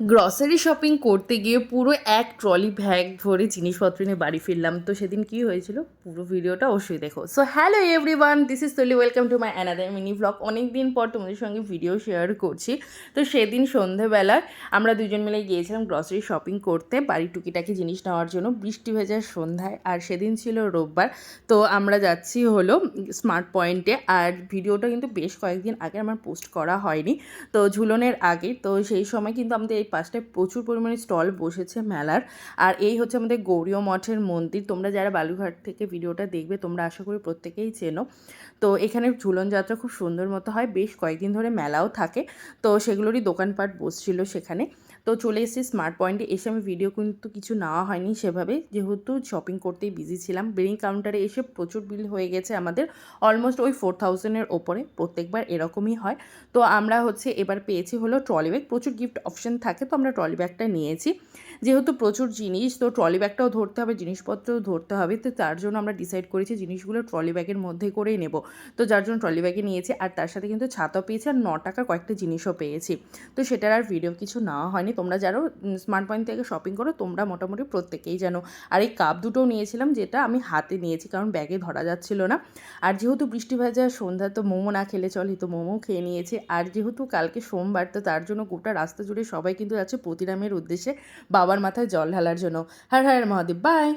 Grocery shopping করতে গিয়ে পুরো এক ট্রলি ব্যাগ ভরে জিনিসপত্র নিয়ে বাড়ি ফিরলাম। তো সেদিন কি হয়েছিল? পুরো ভিডিওটা অবশ্যই দেখো। So hello everyone this is Toli welcome to my another mini vlog অনেক দিন পর তোমাদের সঙ্গে ভিডিও শেয়ার করছি। তো সেদিন সন্ধেবেলায় আমরা দুজন মিলে গিয়েছিলাম গ্রসারি শপিং করতে। বাড়ির টুকিটাকি জিনিস নেওয়ার জন্য বৃষ্টি ভেজার সন্ধ্যায়। আর সেদিন ছিল রোববার। তো আমরা যাচ্ছি হলো স্মার্ট পয়েন্টে আর ভিডিওটা কিন্তু বেশ কয়েকদিন আগে আমার পোস্ট করা হয়নি। তো ঝুলনের আগে। তো সেই সময় কিন্তু আমাদের এই পাশটায় প্রচুর পরিমাণে স্টল বসেছে মেলার। আর এই হচ্ছে আমাদের গৌরীয় মঠের মন্দির। তোমরা যারা বালুঘাট থেকে ভিডিওটা দেখবে, তোমরা আশা করি প্রত্যেকেই চেনো। তো এখানে ঝুলন যাত্রা খুব সুন্দর মতো হয়। বেশ কয়েকদিন ধরে মেলাও থাকে। তো সেগুলোরই দোকানপাট বসছিল সেখানে। তো চলে এসেছি স্মার্ট পয়েন্টে। এসে আমি ভিডিও কিন্তু কিছু নেওয়া হয়নি সেভাবে। যেহেতু শপিং করতেই বিজি ছিলাম। বিলিং কাউন্টারে এসে প্রচুর বিল হয়ে গেছে আমাদের। অলমোস্ট ওই ফোর থাউজেন্ডের ওপরে প্রত্যেকবার এরকমই হয়। তো আমরা হচ্ছে এবার পেয়েছি হলো ট্রলি ব্যাগ প্রচুর গিফট অপশন থাকে তো আমরা ট্রলি ব্যাগটা নিয়েছি। যেহেতু প্রচুর জিনিস, তো ট্রলি ব্যাগটাও ধরতে হবে, জিনিসপত্রও ধরতে হবে, তো তার জন্য আমরা ডিসাইড করেছি জিনিসগুলো ট্রলি ব্যাগের মধ্যে করেই নেব। তো যার জন্য ট্রলি ব্যাগে নিয়েছি, আর তার সাথে কিন্তু ছাতাও পেয়েছি, আর ন টাকার কয়েকটা জিনিসও পেয়েছি। তো সেটার আর ভিডিও কিছু নেওয়া হয়নি। তোমরা যারা স্মার্ট পয়েন্ট থেকে শপিং করো, তোমরা মোটামুটি প্রত্যেকেই জানো। আর এই কাপ দুটোও নিয়েছিলাম, যেটা আমি হাতে নিয়েছি, কারণ ব্যাগে ধরা যাচ্ছিল না। আর যেহেতু বৃষ্টি ভেজা, সন্ধ্যা, তো মোমো না খেলে চলে তো মোমো খেয়ে নিয়েছি। আর যেহেতু কালকে সোমবার, তো তার জন্য গোটা রাস্তা জুড়ে সবাই কিন্তু যাচ্ছে প্রতিরামের উদ্দেশ্যে বাবার মাথায় জল ঢালার জন্য। হর হর মহাদেব বাই